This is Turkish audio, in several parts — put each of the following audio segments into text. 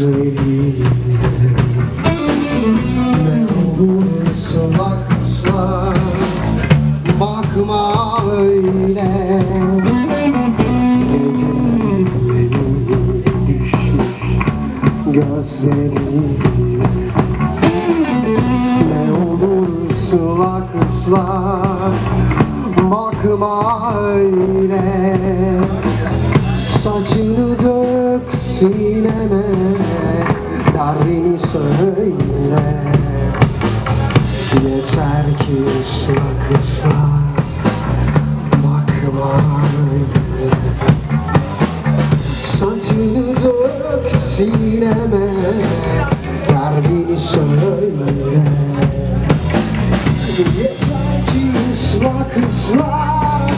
üzerinde Ne olursa baksa Bakma öyle Gözlerinde Ne olursa baksa Bakma öyle. Saçını dök sineme Derdini söyle. Yeter ki ıslaksa Bakma Saçını dök sineme Derdini söyle. Yeter ki ıslak ıslak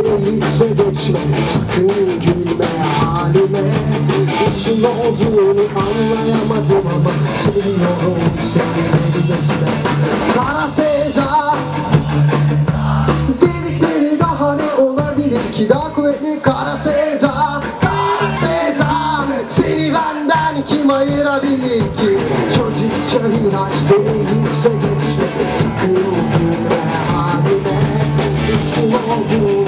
Öyleyse geçme sakın gülme halime Nasıl olduğunu anlayamadım ama Seviyorum seni derinlesine Kara Seza Dedikleri daha ne olabilir ki? Daha kuvvetli Kara Seza Kara Seza Seni benden kim ayırabilir ki? Çocukça bir aşk öyleyse geçme Sakın gülme halime Nasıl olduğunu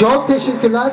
Çok teşekkürler.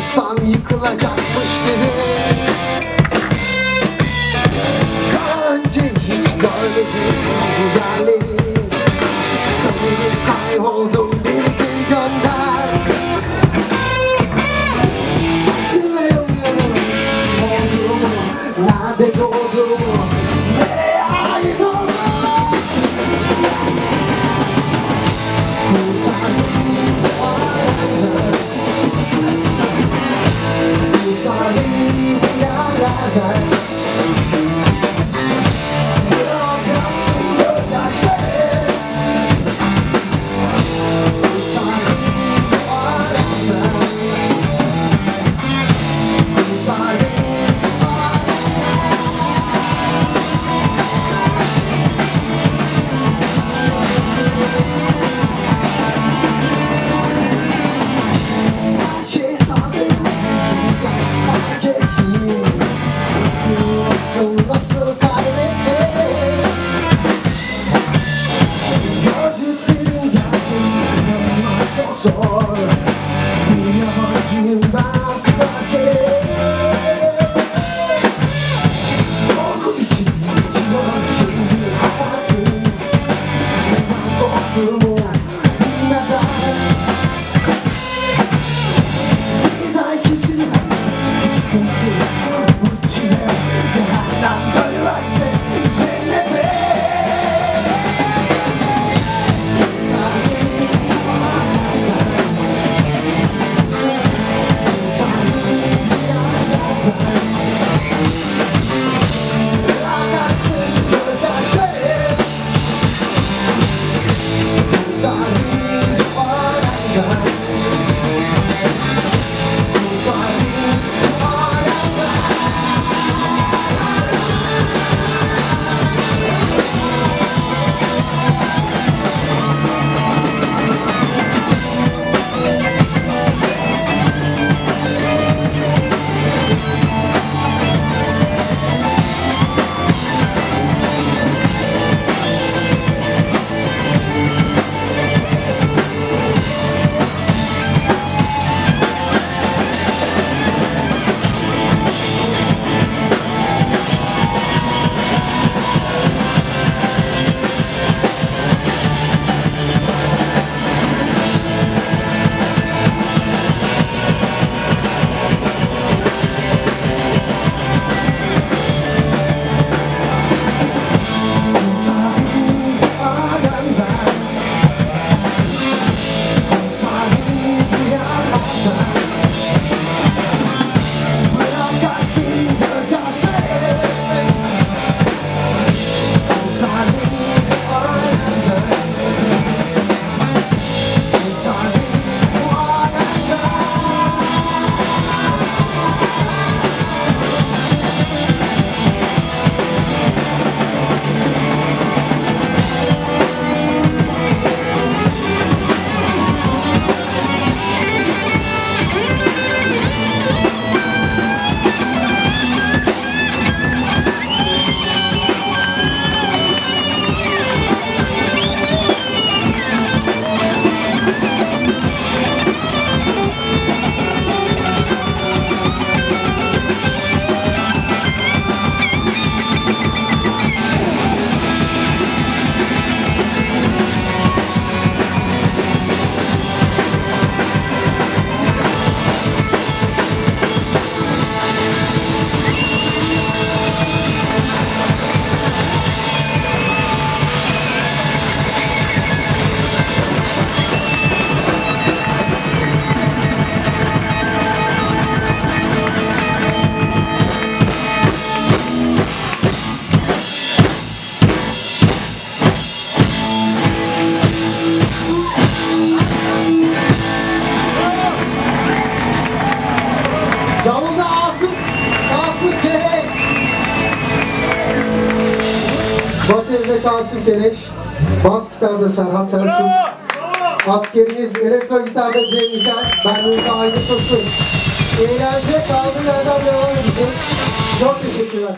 olsan yıkılacak. gitarda Serhat Selçuk. Askerimiz elektro gitarda Cem İşen. Ben Musa Aydın Tosun. Eğlence kaldığı yerden devam edecek. Çok teşekkürler.